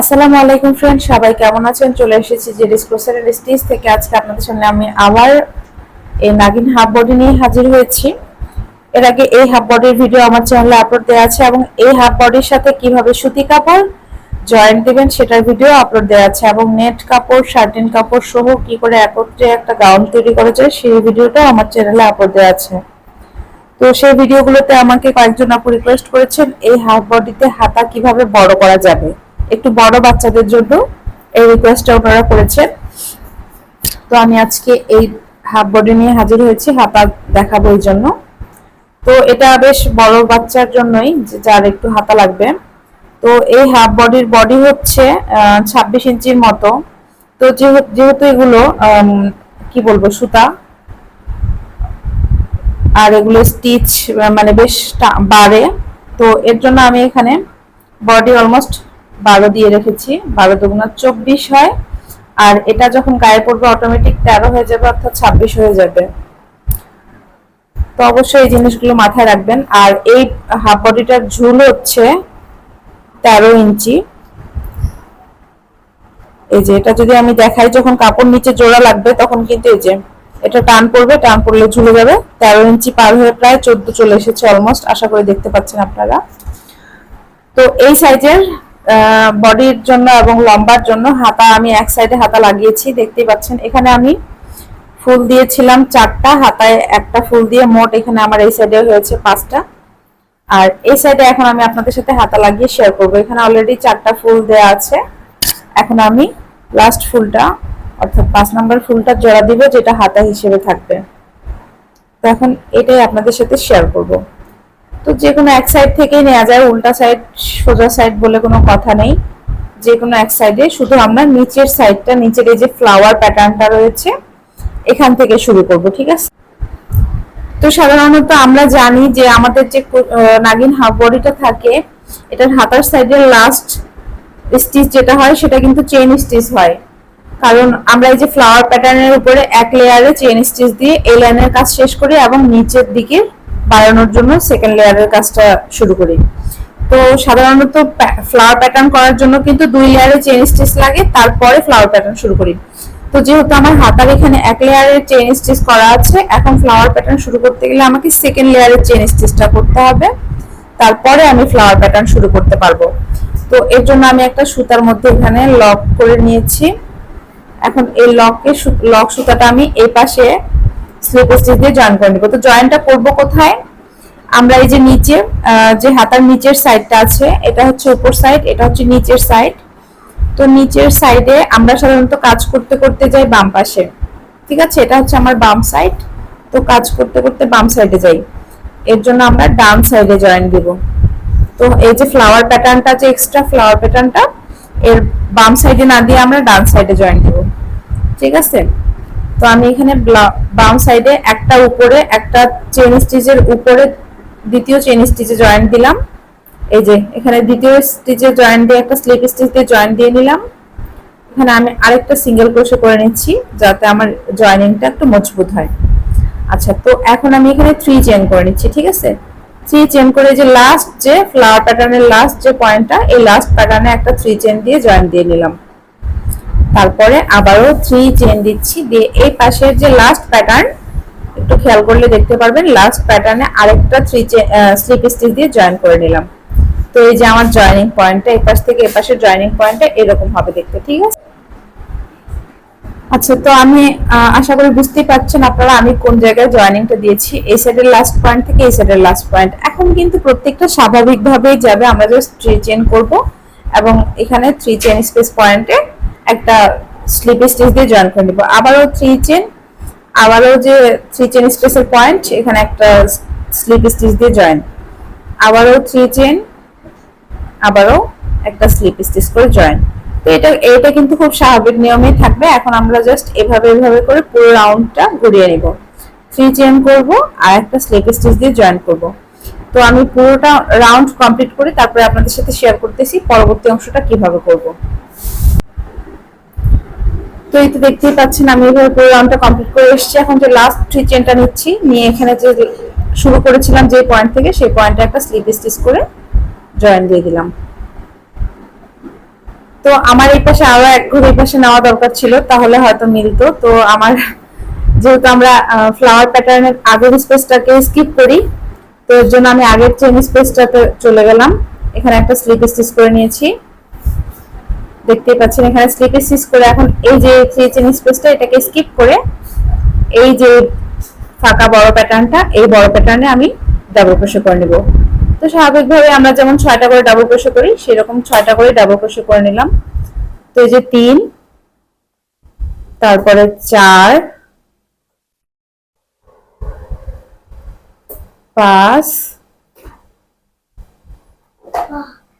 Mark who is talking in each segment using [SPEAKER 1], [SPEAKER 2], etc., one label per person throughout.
[SPEAKER 1] আসসালামু আলাইকুম ফ্রেন্ড সবাই কেমন আছেন? চলে এসেছি যে ডিসক্লোসার স্টিচ থেকে। আজকে আপনাদের সামনে আমি আবার এই নাগিন হাফ বডি নিয়ে হাজির হয়েছি। এর আগে এই হাফ বডির ভিডিও আমার চ্যানেলে আপলোড দেওয়া আছে এবং এই হাফ বডির সাথে কীভাবে সুতি কাপড় জয়েন্ট দিবেন সেটার ভিডিও আপলোড দেওয়া আছে এবং নেট কাপড় শার্টিন কাপড় সহ কি করে একত্রে একটা গাউন তৈরি করা যায় সেই ভিডিওটা আমার চ্যানেলে আপলোড দেওয়া আছে। তো সেই ভিডিওগুলোতে আমাকে কয়েকজন আপু রিকোয়েস্ট করেছেন, এই হাফ বডিতে হাতা কীভাবে বড় করা যাবে? একটু বড় বাচ্চাদের জন্য এই রিকোয়েস্টটা ওনারা করেছেন। তো আমি আজকে এই হাফ বডি নিয়ে হাজির হয়েছি, হাতা দেখাবো এই জন্য। তো এটা বেশ বড় বাচ্চার জন্যই যার একটু হাতা লাগবে। তো এই হাফ বডির বডি হচ্ছে ছাব্বিশ ইঞ্চির মতো। তো যেহেতু এগুলো কি বলব, সুতা আর এগুলো স্টিচ মানে বেশ বাড়ে। তো এর জন্য আমি এখানে বডি অলমোস্ট বারো দিয়ে রেখেছি। বারো দুগুণা চব্বিশ হয়। আর এটা যখন গায়ে পড়বে অটোমেটিক তেরো হয়ে যাবে, অর্থাৎ ছাব্বিশ হয়ে যাবে। তো অবশ্যই এই জিনিসগুলো মাথায় রাখবেন। আর এই হাফ বডিটার ঝুল হচ্ছে তেরো ইঞ্চি। এই যে এটা যদি আমি দেখাই, যখন কাপড় নিচে জোড়া লাগবে, তখন কিন্তু এই যে এটা টান পড়বে, টান পড়লে ঝুলে যাবে। তেরো ইঞ্চি পার হয়ে প্রায় চোদ্দ চলে এসেছে অলমোস্ট আশা করি দেখতে পাচ্ছেন আপনারা। তো এই সাইজের বডির জন্য এবং লম্বার জন্য হাতা, আমি এক সাইডে হাতা লাগিয়েছি, দেখতেই পাচ্ছেন। এখানে আমি ফুল দিয়েছিলাম চারটা, হাতায় একটা ফুল দিয়ে মোট এখানে আমার এই সাইডে হয়েছে পাঁচটা। আর এই সাইডে এখন আমি আপনাদের সাথে হাতা লাগিয়ে শেয়ার করব। এখানে অলরেডি চারটা ফুল দেওয়া আছে। এখন আমি লাস্ট ফুলটা অর্থাৎ পাঁচ নাম্বার ফুলটা জোড়া দিব, যেটা হাতা হিসেবে থাকবে। তো এখন এটাই আপনাদের সাথে শেয়ার করব। তো যে কোনো এক সাইড থেকেই নেওয়া যায়, উল্টা সাইড সোজা সাইড বলে কোনো কথা নেই। যে কোনো এক সাইডে শুধু আমরা নিচের সাইডটা নিচের এই যে ফ্লাওয়ার প্যাটার্নটা রয়েছে, এখান থেকে শুরু করব, ঠিক আছে? তো সাধারণত আমরা জানি যে আমাদের যে নাগিন হাফ বডিটা থাকে, এটার হাতার সাইডের লাস্ট স্টিচ যেটা হয়, সেটা কিন্তু চেইন স্টিচ হয়। কারণ আমরা এই যে ফ্লাওয়ার প্যাটার্নের উপরে এক লেয়ারে চেইন স্টিচ দিয়ে এই লাইনের কাজ শেষ করি এবং নিচের দিকে বাড়ানোর জন্য সেকেন্ড লেয়ারের কাজটা শুরু করি। তো সাধারণত ফ্লাওয়ার প্যাটার্ন করার জন্য কিন্তু দুই লেয়ারে চেইন স্টিচ লাগে, তারপরে ফ্লাওয়ার প্যাটার্ন শুরু করি। তো যেহেতু আমার হাতার এখানে এক লেয়ারের চেইন স্টিচ করা আছে, এখন ফ্লাওয়ার প্যাটার্ন শুরু করতে গেলে আমাকে সেকেন্ড লেয়ারের চেইন স্টিচটা করতে হবে। তারপরে আমি ফ্লাওয়ার প্যাটার্ন শুরু করতে পারব। তো এর জন্য আমি একটা সুতার মধ্যে এখানে লক করে নিয়েছি। এখন এই লককে লক সুতাটা আমি এই পাশে স্লিপ স্টিচ দিয়ে জয়েন করে নেব। তো জয়েনটা করব কোথায়? আমরা এই যে নিচে যে হাতার নিচের সাইডটা আছে, এটা হচ্ছে উপর সাইড এটা হচ্ছে নিচের সাইড তো নিচের সাইডে আমরা সাধারণত কাজ করতে করতে যাই বাম পাশে। ঠিক আছে? এটা হচ্ছে আমার বাম সাইড তো কাজ করতে করতে বাম সাইডে যাই। এর জন্য আমরা ডান সাইডে জয়েন দিব। তো এই যে ফ্লাওয়ার প্যাটার্নটা যে এক্সট্রা ফ্লাওয়ার প্যাটার্নটা এর বাম সাইডে না দিয়ে আমরা ডান সাইডে জয়েন দিব ঠিক আছে? তো আমি এখানে বাম সাইডে একটা উপরে, একটা চেন স্টিচের উপরে দ্বিতীয় চেন স্টিচে জয়েন্ট দিলাম। এই যে, এখানে দ্বিতীয় স্টিচে জয়েন্ট দিয়ে একটা স্লিপ স্টিচ দিয়ে জয়েন্ট দিয়ে নিলাম। এখানে আমি আরেকটা সিঙ্গেল ক্রোশে করে নিচ্ছি, যাতে আমার জয়েনিংটা একটু মজবুত হয়। আচ্ছা তো এখন আমি এখানে থ্রি চেন করে নিচ্ছি, ঠিক আছে? থ্রি চেন করে যে লাস্ট যে ফ্লাওয়ার প্যাটার্নের লাস্ট যে পয়েন্টটা এই লাস্ট প্যাটার্নে একটা থ্রি চেন দিয়ে জয়েন দিয়ে নিলাম। তারপরে আবারও থ্রি চেন দিচ্ছি দিয়ে এই পাশের যে লাস্ট প্যাটার্ন একটু খেয়াল করলে দেখতে পারবেন লাস্ট প্যাটার্নে আরেকটা থ্রি স্লিপ স্টিচ দিয়ে জয়েন করে নিলাম। তো এই যে আমার জয়েনিং পয়েন্টটা এই পাশ থেকে এই পাশের জয়েনিং পয়েন্টটা এরকম হবে দেখতে, ঠিক আছে? আচ্ছা তো আমি আশা করি বুঝতেই পারছেন আপনারা আমি কোন জায়গায় জয়েনিংটা দিয়েছি, এই সাইডের লাস্ট পয়েন্ট থেকে এই সাইডের লাস্ট পয়েন্ট এখন কিন্তু প্রত্যেকটা স্বাভাবিকভাবেই যাবে, আমরা জাস্ট থ্রি চেন করব এবং এখানে থ্রি চেন স্পেস পয়েন্টে একটা স্লিপ স্টিচ দিয়ে জয়েন করে নিব। আবারও থ্রি চেন আবারও যে থ্রি চেন স্পেসের পয়েন্ট এখানে একটা স্লিপ স্টিচ দিয়ে জয়েন আবারও থ্রি চেন আবারও একটা স্লিপ স্টিচ করে জয়েন তো এটা এটা কিন্তু খুব স্বাভাবিক নিয়মেই থাকবে। এখন আমরা জাস্ট এভাবে এভাবে করে পুরো রাউন্ডটা ঘুরিয়ে নিব। থ্রি চেন করব আর একটা স্লিপ স্টিচ দিয়ে জয়েন করব। তো আমি পুরোটা রাউন্ড কমপ্লিট করে, তারপরে আপনাদের সাথে শেয়ার করতেছি পরবর্তী অংশটা কীভাবে করব। তো এই তো দেখতেই পাচ্ছেন, আমি এভাবে পুরো রাউন্ডটা কমপ্লিট করে এসেছি। এখন যে লাস্ট থ্রি চেনটা নিচ্ছি, নিয়ে এখানে যে শুরু করেছিলাম যে পয়েন্ট থেকে, সেই পয়েন্টে একটা স্লিপ স্টিচ করে জয়েন দিয়ে দিলাম। তো আমার এই পাশে আরও এক ঘর এই পাশে নেওয়া দরকার ছিল, তাহলে হয়তো মিলতো। তো আমার যেহেতু আমরা ফ্লাওয়ার প্যাটার্নের আগের স্পেসটাকে স্কিপ করি, তো এর জন্য আমি আগের চেন স্পেসটাতে চলে গেলাম। এখানে একটা স্লিপ স্টিচ করে নিয়েছি। দেখতেই পাচ্ছেন এখানে স্লিপ স্টিচ করে এখন এই যে থ্রি চেন স্পেসটা এটাকে স্কিপ করে এই যে ফাঁকা বড় প্যাটার্নটা এই বড় প্যাটার্নে আমি ডাবল ক্রোশে করে নেব। তো স্বাভাবিকভাবে আমরা যেমন ছয়টা করে ডাবল ক্রোশে করি, সেরকম ছয়টা করে ডাবল ক্রোশে করে নিলাম। তো এই যে তিন, তারপরে চার, পাঁচ,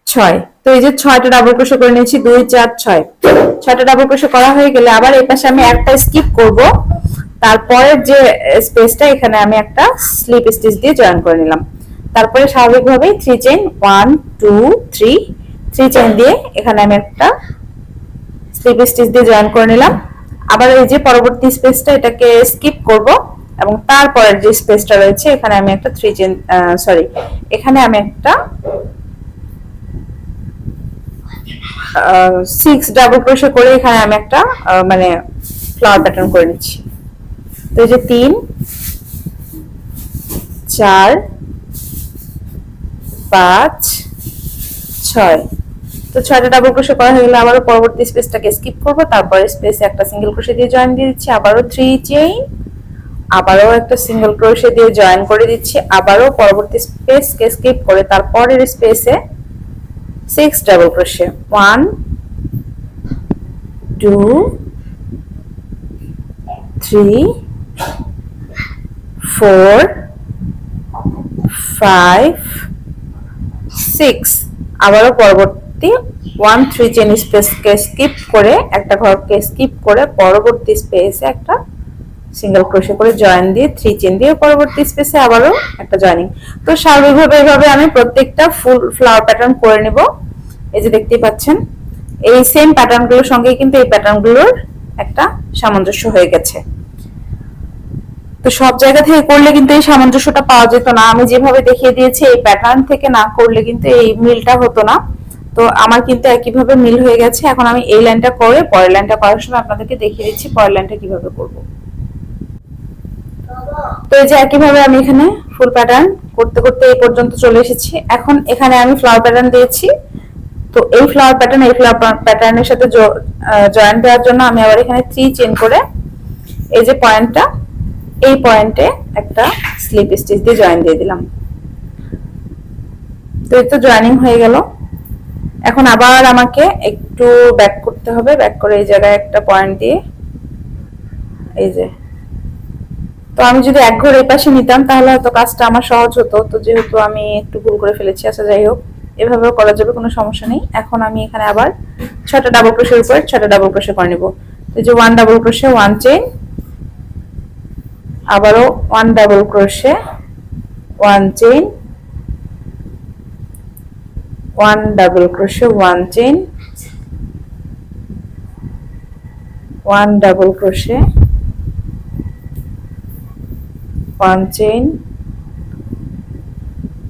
[SPEAKER 1] ছয়। তো এই যে ছয়টা ডাবল ক্রোশে করে নিয়েছি, দুই, চার, ছয়। ছয়টা ডাবল ক্রোশে করা হয়ে গেলে আবার এই পাশে আমি একটা স্কিপ করব। তারপরের যে স্পেসটা এখানে আমি একটা স্লিপ স্টিচ দিয়ে জয়েন করে নিলাম। তারপরে স্বাভাবিকভাবেই three chain one two three three chain দিয়ে এখানে আমি একটা স্লিপ স্টিচ দিয়ে জয়েন করে নিলাম। আবার এই যে পরবর্তী স্পেসটা এটাকে স্কিপ করব এবং তারপরের যে স্পেসটা রয়েছে, এখানে আমি একটা থ্রি চেন সরি এখানে আমি একটা সিক্স ডাবল ক্রোশে করে এখানে আমি একটা মানে ফ্লাওয়ার প্যাটার্ন করে নিচ্ছি। তো এই যে তিন, চার পাঁচ, ছয়। তো ছয়টা ডাবল ক্রোশে করা হয়ে গেলে আবারও পরবর্তী স্পেসটাকে স্কিপ করব। তারপরে স্পেসে একটা সিঙ্গেল ক্রোশে দিয়ে জয়েন দিয়ে দিচ্ছি, আবারও থ্রি চেইন আবারও একটা সিঙ্গেল ক্রোশে দিয়ে জয়েন করে দিচ্ছি, আবারও পরবর্তী স্পেসকে স্কিপ করে তারপরের স্পেসে six double crochet one two three four five six আবারও পরবর্তী ওয়ান থ্রি চেন স্পেসকে স্কিপ করে, একটা ঘরকে স্কিপ করে পরবর্তী স্পেসে একটা সিঙ্গেল ক্রোশে করে জয়েন দিয়ে থ্রি চেন দিয়ে পরবর্তী স্পেসে আবারও একটা জয়েনিং তো স্বাভাবিকভাবে এইভাবে আমি প্রত্যেকটা ফুল ফ্লাওয়ার প্যাটার্ন করে নিব। এই যে দেখতেই পাচ্ছেন, এই সেম প্যাটার্নগুলোর সঙ্গে কিন্তু এই প্যাটার্নগুলোর একটা সামঞ্জস্য হয়ে গেছে। তো সব জায়গা থেকে করলে কিন্তু এই সামঞ্জস্যটা পাওয়া যেত না। আমি যেভাবে দেখিয়ে দিয়েছি, এই প্যাটার্ন থেকে না করলে কিন্তু এই মিলটা হতো না। তো আমার কিন্তু একইভাবে মিল হয়ে গেছে। এখন আমি এই লাইনটা করে পরের লাইনটা করার সময় আপনাদেরকে দেখিয়ে দিচ্ছি পরের লাইনটা কীভাবে করব। তো এই যে একইভাবে আমি এখানে ফুল প্যাটার্ন করতে করতে এই পর্যন্ত চলে এসেছি। এখন এখানে আমি ফ্লাওয়ার প্যাটার্ন দিয়েছি। তো এই ফ্লাওয়ার প্যাটার্ন এই ফ্লাওয়ার প্যাটার্নের সাথে জয়েন দেওয়ার জন্য আমি আবার এখানে থ্রি চেন করে এই যে পয়েন্টটা এই পয়েন্টে একটা স্লিপ স্টিচ দিয়ে জয়েন দিয়ে দিলাম। তো এই তো জয়েনিং হয়ে গেল। এখন আবার আমাকে একটু ব্যাক করতে হবে ব্যাক করে এই জায়গায় একটা পয়েন্ট দিয়ে। এই যে। তো আমি যদি এক ঘর এই পাশে নিতাম, তাহলে হয়তো কাজটা আমার সহজ হতো। তো যেহেতু আমি একটু ভুল করে ফেলেছি আচ্ছা যাই হোক, এভাবেও করা যাবে, কোনো সমস্যা নেই। এখন আমি এখানে আবার ছটা ডাবল ক্রোশের উপরে ছটা ডাবল ক্রোশে করে নিব। এই যে one double crochet one chain আবারও one double crochet one chain one double crochet one chain one double crochet one chain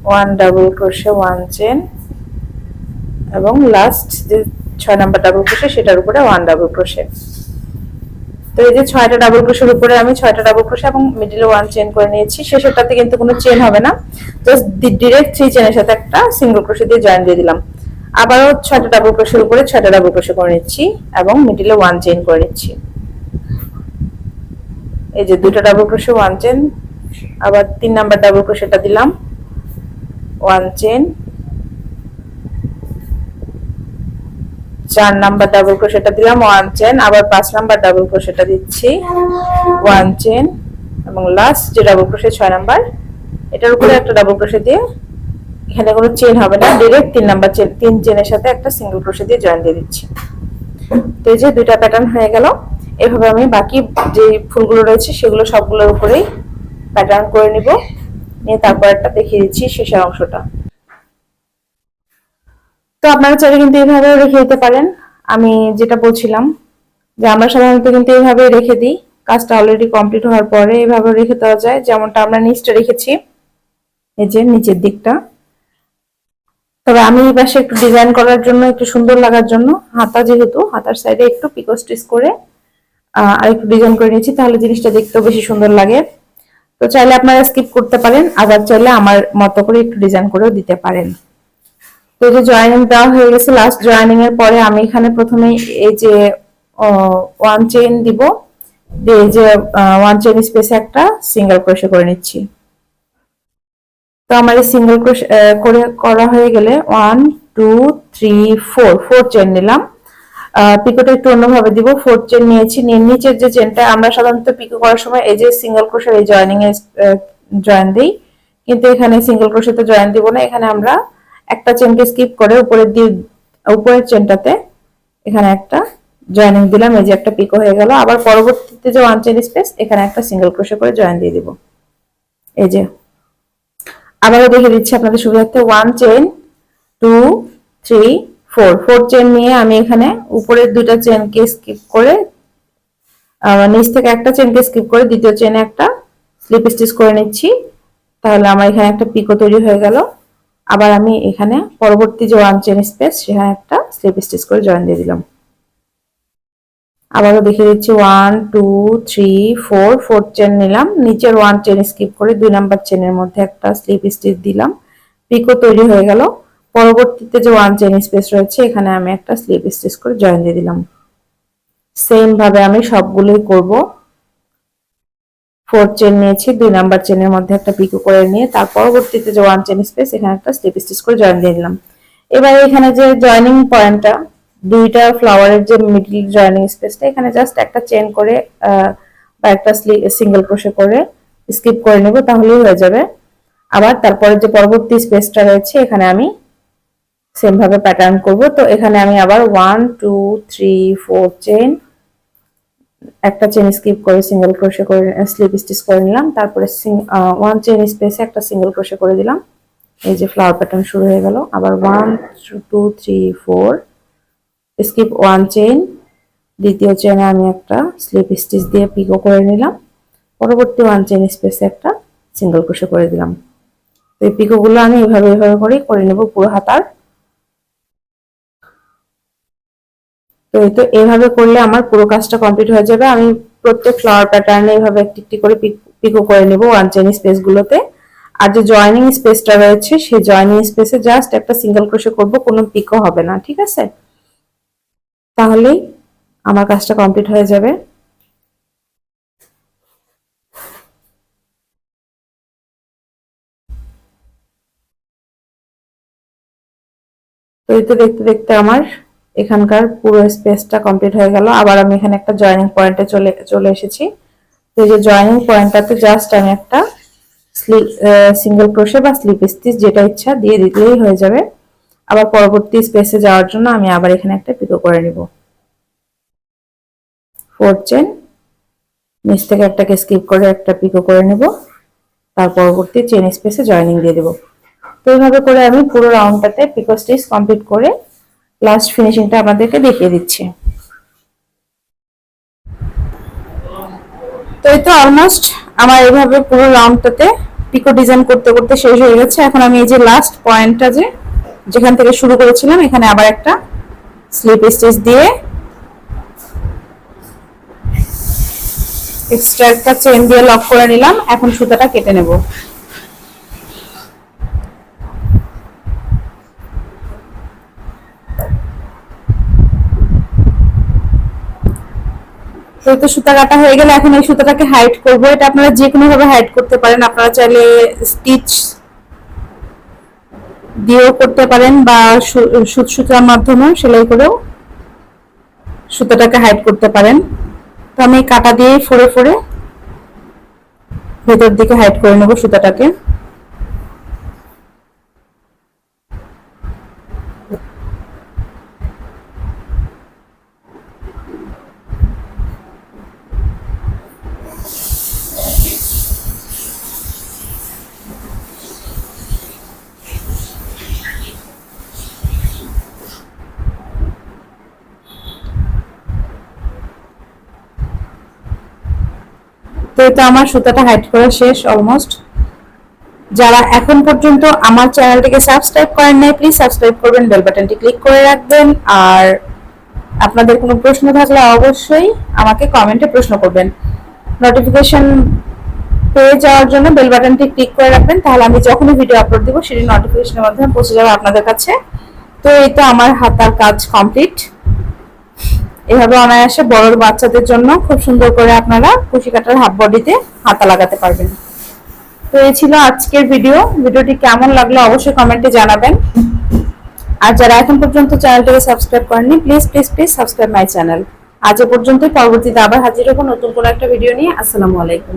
[SPEAKER 1] one double crochet one chain এবং লাস্ট যে ছয় নাম্বার ডাবল ক্রোশে সেটার উপরে ওয়ান ডাবল ক্রোশে তো এই যে ছয়টা ডাবল ক্রোশের উপরে আমি ছয়টা ডাবল ক্রোশে এবং মিডিলে ওয়ান চেন করে নিয়েছি। শেষেরটাতে কিন্তু কোনো চেন হবে না। জাস্ট ডিরেক্ট থ্রি চেনের সাথে একটা সিঙ্গেল ক্রোশে দিয়ে জয়েন দিয়ে দিলাম। আবারও ছয়টা ডাবল ক্রোশের উপরে ছয়টা ডাবল ক্রোশে করে নিচ্ছি এবং মিডিলে ওয়ান চেন করে নিচ্ছি। এই যে দুটো ডাবল ক্রোশে ওয়ান চেন আবার তিন নাম্বার ডাবল ক্রোশেটা দিলাম। ওয়ান চেন চার নাম্বার ডাবল ক্রোশেটা দিলাম ওয়ান চেন আবার পাঁচ নাম্বার ডাবল ক্রোশেটা দিচ্ছি। ওয়ান চেন এবং লাস্ট যে ডাবল ক্রোশে ছয় নাম্বার, এটার উপরে একটা ডাবল ক্রোশে দিয়ে, এখানে কোনো চেন হবে না ডিরেক্ট তিন নাম্বার চেন তিন চেনের সাথে একটা সিঙ্গেল ক্রোশে দিয়ে জয়েন দিয়ে দিচ্ছি। তো এই যে দুইটা প্যাটার্ন হয়ে গেল, এভাবে আমি বাকি যে ফুলগুলো রয়েছে, সেগুলো সবগুলোর উপরেই প্যাটার্ন করে নিব। নিয়ে তারপর একটা দেখিয়ে দিচ্ছি শেষের অংশটা। তো আপনারা চাইলে কিন্তু এইভাবেও রেখে দিতে পারেন। আমি যেটা বলছিলাম যে আমরা সাধারণত কিন্তু এইভাবে রেখে দিই। কাজটা অলরেডি কমপ্লিট হওয়ার পরে এইভাবে রেখে দেওয়া যায়। যেমনটা আমরা নিচটা রেখেছি। এই যে নিচের দিকটা। তবে আমি এই পাশে একটু ডিজাইন করার জন্য, একটু সুন্দর লাগার জন্য হাতা যেহেতু, হাতার সাইডে একটু পিকো স্টিচ করে আর একটু ডিজাইন করে নিয়েছি, তাহলে জিনিসটা দেখতেও বেশি সুন্দর লাগে। তো চাইলে আপনারা স্কিপ করতে পারেন, আবার চাইলে আমার মতো করে একটু ডিজাইন করেও দিতে পারেন। তো যে জয়েনিং দেওয়া হয়ে গেছে লাস্ট জয়েনিং এর পরে আমি এখানে প্রথমে এই যে ওয়ান চেইন দিব। দিয়ে যে ওয়ান চেইন স্পেসে একটা সিঙ্গেল ক্রোশে করে নিচ্ছি। তো আমার এই সিঙ্গেল ক্রোশ করে করা হয়ে গেলে one two three four four chain নিলাম। পিকোটা একটু অন্যভাবে দিব। ফোর চেন নিয়েছি। নিয়ে নিচের যে চেনটা আমরা সাধারণত পিকো করার সময় এই যে সিঙ্গেল ক্রোশের এই জয়েনিং এ জয়েন দিই। কিন্তু এখানে সিঙ্গেল ক্রোশে তো জয়েন দিব না। এখানে আমরা একটা চেনকে স্কিপ করে উপরের দিয়ে উপরের চেনটাতে এখানে একটা জয়েনিং দিলাম, এই যে একটা পিকো হয়ে গেল। আবার পরবর্তীতে যে ওয়ান চেন স্পেস এখানে একটা সিঙ্গেল ক্রোশে করে জয়েন দিয়ে দিব। এই যে। আবারও দেখে দিচ্ছি আপনাদের সুবিধার্থে। One chain two three four four chain নিয়ে আমি এখানে উপরের দুইটা চেনকে স্কিপ করে নিচ থেকে একটা চেনকে স্কিপ করে দ্বিতীয় চেনে একটা স্লিপ স্টিচ করে নিচ্ছি। তাহলে আমার এখানে একটা পিকো তৈরি হয়ে গেল। আবার আমি এখানে পরবর্তী যে ওয়ান চেন স্পেস সেখানে একটা স্লিপ স্টিচ করে জয়েন দিয়ে দিলাম। আবারও দেখে দিচ্ছি one two three four four chain নিলাম। নিচের ওয়ান চেন স্কিপ করে দুই নাম্বার চেনের মধ্যে একটা স্লিপ স্টিচ দিলাম। পিকো তৈরি হয়ে গেল। পরবর্তীতে যে ওয়ান চেন স্পেস রয়েছে, এখানে আমি একটা স্লিপ স্টিচ করে জয়েন দিয়ে দিলাম। সেম ভাবে আমি সবগুলোই করব। ফোর চেন নিয়েছি, দুই নাম্বার চেনের মধ্যে একটা পিকো করে নিয়ে, তার পরবর্তীতে যে ওয়ান চেন স্পেস এখানে একটা স্লিপ স্টিচ করে জয়েন দিয়ে দিলাম। এবার এখানে যে জয়েনিং পয়েন্টটা দুইটা ফ্লাওয়ারের যে মিডিল জয়েনিং স্পেসটা এখানে জাস্ট একটা চেন করে বা একটা সিঙ্গেল ক্রোশে করে স্কিপ করে নেব, তাহলেই হয়ে যাবে। আবার তারপরে যে পরবর্তী স্পেসটা রয়েছে, এখানে আমি সেমভাবে প্যাটার্ন করব। তো এখানে আমি আবার one two three four chain একটা চেন স্কিপ করে সিঙ্গেল ক্রোশে করে স্লিপ স্টিচ করে নিলাম। তারপরে ওয়ান চেন স্পেসে একটা সিঙ্গেল ক্রোশে করে দিলাম। এই যে ফ্লাওয়ার প্যাটার্ন শুরু হয়ে গেল। আবার one two three four skip one chain দ্বিতীয় চেনে আমি একটা স্লিপ স্টিচ দিয়ে পিকো করে নিলাম। পরবর্তী ওয়ান চেইন স্পেসে একটা সিঙ্গেল ক্রোশে করে দিলাম। তো এই পিকোগুলো আমি এভাবে এভাবে করেই, করে নেব পুরো হাতার। তো এই তো এভাবে করলে আমার পুরো কাজটা কমপ্লিট হয়ে যাবে। আমি প্রত্যেক ফ্লাওয়ার প্যাটার্নে এইভাবে একটি একটি করে পিকো করে নেব ওয়ান চেইন স্পেস গুলোতে। আর যে জয়েনিং স্পেসটা রয়েছে, সেই জয়েনিং স্পেসে জাস্ট একটা সিঙ্গেল ক্রোশে করব, কোনো পিকো হবে না, ঠিক আছে? তাহলেই আমার কাজটা কমপ্লিট হয়ে যাবে। তো এই তো দেখতে দেখতে আমার এখানকার পুরো স্পেসটা কমপ্লিট হয়ে গেল। আবার আমি এখানে একটা জয়েনিং পয়েন্টে চলে চলে এসেছি। তো এই যে জয়েনিং পয়েন্টটাতে জাস্ট আমি একটা সিঙ্গেল ক্রোশে বা স্লিপ স্টিচ যেটা ইচ্ছা দিয়ে দিলেই হয়ে যাবে। আবার পরবর্তী স্পেসে যাওয়ার জন্য আমি আবার এখানে একটা পিকো করে নিব। ফোর চেন নিচ থেকে একটাকে স্কিপ করে একটা পিকো করে নেব। তার পরবর্তী চেন স্পেসে জয়েনিং দিয়ে দেবো। তো এইভাবে করে আমি পুরো রাউন্ডটাতে পিকো স্টিচ কমপ্লিট করে লাস্ট ফিনিশিংটা আপনাদেরকে দেখিয়ে দিচ্ছি। তো এই তো অলমোস্ট আমার এইভাবে পুরো রাউন্ডটাতে পিকো ডিজাইন করতে করতে শেষ হয়ে গেছে। এখন আমি এই যে লাস্ট পয়েন্টটা যে যেখান থেকে শুরু করেছিলাম, এখানে আবার একটা স্লিপ স্টিচ দিয়ে এক্সট্রা একটা চেন দিয়ে লক করে নিলাম। এখন সুতাটা কেটে নেব। তো সুতা কাটা হয়ে গেলে এখন এই সুতাটাকে হাইড করব। এটা আপনারা যে কোনো ভাবে হাইড করতে পারেন। আপনারা চাইলে স্টিচ দিয়েও করতে পারেন বা সুত সুতার মাধ্যমেও সেলাই করেও সুতাটাকে হাইড করতে পারেন। তো আমি কাটা দিয়ে ফোড়ে ফোড়ে ভেতর দিকে হাইড করে নেব সুতাটাকে। তো এটা আমার সুতাটা হাইড করা শেষ অলমোস্ট যারা এখন পর্যন্ত আমার চ্যানেলটিকে সাবস্ক্রাইব করেন নাই প্লিজ সাবস্ক্রাইব করবেন বেল বাটনটি ক্লিক করে রাখবেন। আর আপনাদের কোনো প্রশ্ন থাকলে অবশ্যই আমাকে কমেন্টে প্রশ্ন করবেন। নোটিফিকেশন পেয়ে যাওয়ার জন্য বেল বাটনটি ক্লিক করে রাখবেন, তাহলে আমি যখনই ভিডিও আপলোড দিব, সেটি নোটিফিকেশনের মাধ্যমে পৌঁছে যাবে আপনাদের কাছে। তো এই তো আমার হাতার কাজ কমপ্লিট এভাবে অনায়াসে বড় বাচ্চাদের জন্য খুব সুন্দর করে আপনারা কুশি কাটার হাফ বডিতে হাতা লাগাতে পারবেন। তো এই ছিল আজকের ভিডিও ভিডিওটি কেমন লাগল অবশ্যই কমেন্টে জানাবেন। আর যারা এখন পর্যন্ত চ্যানেলটাকে সাবস্ক্রাইব করেননি please please please subscribe my channel আজ পর্যন্ত পরবর্তীতে আবার হাজির হব নতুন কোনো একটা ভিডিও নিয়ে। আসসালামু আলাইকুম।